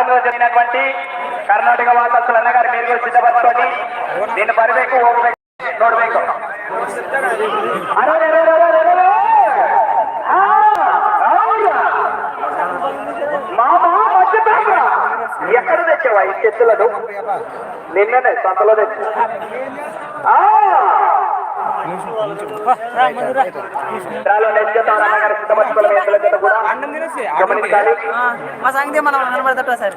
పంతొమ్మిదిలో జరిగినటువంటి కర్ణాటక వాసస్తులు అన్నగారు మీరు కూడా సిద్ధపరచుకొని దీన్ని పరివేకు ఓడిపోయి నోడిపోయి ఎక్కడ తెచ్చావా? ఈ చెట్టులను నిన్ననే సంతలో తెచ్చా మా సంగతి మనం కనబడతా సార్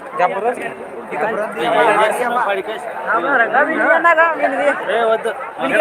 వద్దు మీకు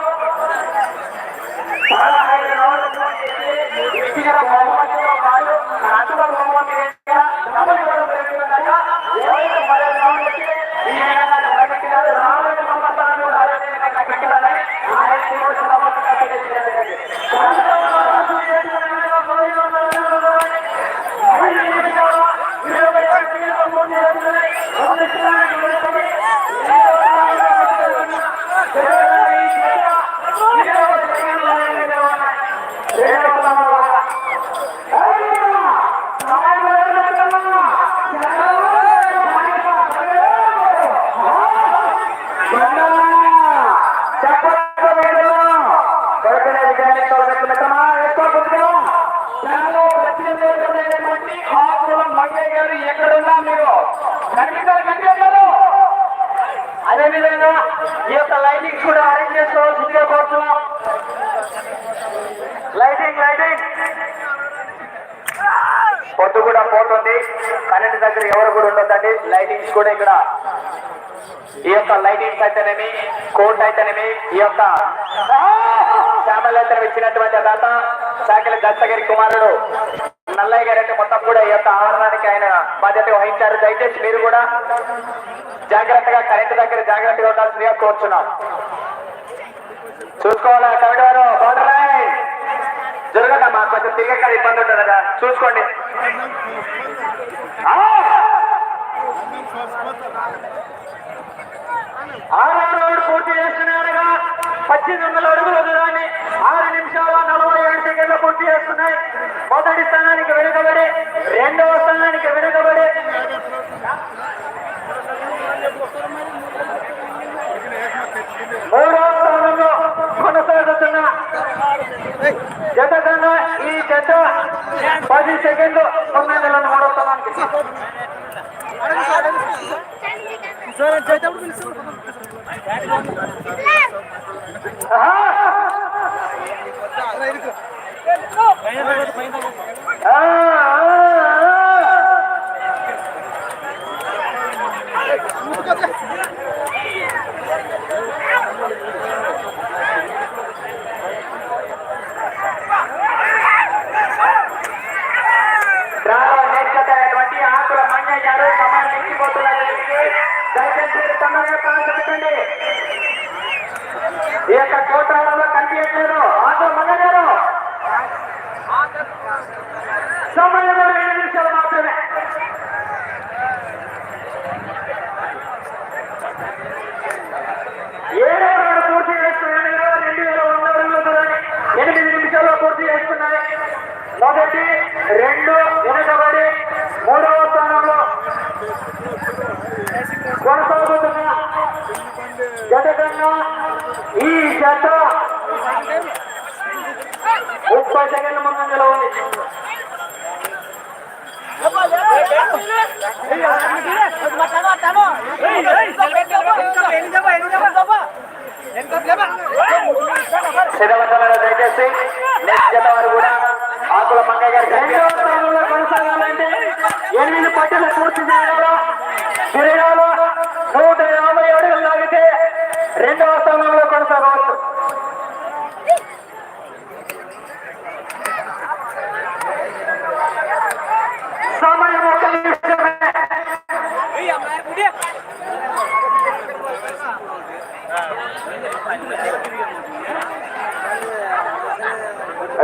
ব্যক্তিরা అయ్యో ఎక్కడున్నా మీరు కనిపించాలి కనిపించారు అదేవిధంగా ఈ యొక్క లైటింగ్ కూడా అరేంజ్ చేసుకోవాల్సిందిగా కోరుతున్నాం లైటింగ్ లైటింగ్. పొద్దు కూడా పోతుంది. కరెంట్ దగ్గర ఎవరు కూడా ఉండొద్దండి. లైటింగ్స్ కూడా ఇక్కడ. ఈ యొక్క లైటింగ్స్ అయితేనేమి కోట్ అయితేనేమి ఈ యొక్క శ్యామల ఇచ్చినటువంటి దాత శాఖల దత్తగిరి కుమారుడు నల్లయ్య గారు అంటే మొత్తం కూడా ఈ యొక్క ఆహారానికి ఆయన బాధ్యత వహించారు. దయచేసి మీరు కూడా జాగ్రత్తగా కరెంట్ దగ్గర జాగ్రత్తగా ఉండాల్సిందిగా కోరుచున్నాం. చూసుకోవాలా కమిటీ వారు? బోర్డర్ లైన్ జరగదమ్మా కొంచెం తిరిగే ఇబ్బంది ఉంటుంది కదా. చూసుకోండి. ఆ! పూర్తి చేస్తున్నాడు. పద్దెనిమిది వందల అడుగుల దూరాన్ని ఆరు నిమిషాల నలభై ఏడు సెకండ్లు పూర్తి చేస్తున్నాయి. మొదటి స్థానానికి వెనుకబడి రెండవ స్థానానికి వెనుకబడి. మూడవ స్థానంలో కొనసాగుతున్న జత కన్నా ఈ జత పది సెకండ్లు తొమ్మిది వందల మూడవ స్థానానికి ఆ, ఆ, ఆ. గ్రామ నేర్చుకున్నటువంటి ఆకుల మంగయ్య గారు సమయం మించిపోతున్నారు దయచేసి మీరు తొందరగా ప్రారంభించండి ఈ యొక్క కోటాలలో కనిపించట్లేదు ఆకుల మంగయ్య గారు సమయం నిమిషాలు మాత్రమే. ఏడో రౌండ్ పూర్తి చేస్తున్నాయి రెండు వేల వంద ఎనిమిది నిమిషాల్లో పూర్తి చేస్తున్నాయి మొదటి రెండు వెనకబడి మూడవ స్థానంలో కొనసాగుతున్న జత కన్నా ఈ జత ముప్పై ముప్పై సెకండ్ల ముందంజలో ఉంది సిద్ధవంతమైన దయచేసి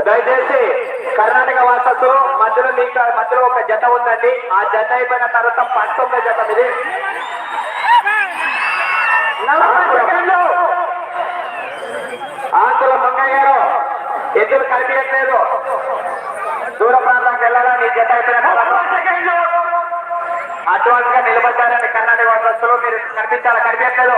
దయచేసి కర్ణాటక వాసస్సు మధ్యలో మీకు మధ్యలో ఒక జత ఉందండి. ఆ జత అయిపోయిన తర్వాత పంతొమ్మిది జత ఇది ఆకుల మంగయ్య గారు ఎద్దులు కనిపించట్లేదు. దూర ప్రాంతానికి వెళ్ళాలా? నీ జత అయిపోయిన అడ్వాన్స్గా నిలబడ్డారండి కర్ణాటక వాసస్సులు మీరు కనిపించాలా? కనిపించట్లేదు.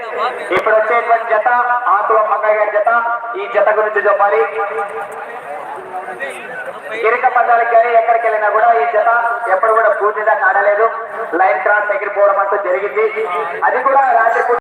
ఇప్పుడు వచ్చేటువంటి జత ఆకుల మంగయ్య గారి జత ఈ జత గురించి చెప్పాలి. గిరిక పదాలకు కానీ ఎక్కడికి వెళ్ళినా కూడా ఈ జత ఎప్పుడు కూడా పూర్తిగా ఆడలేదు లైన్ క్రాస్ ఎగిరిపోవడం అంటూ జరిగింది. అది కూడా రాత్రి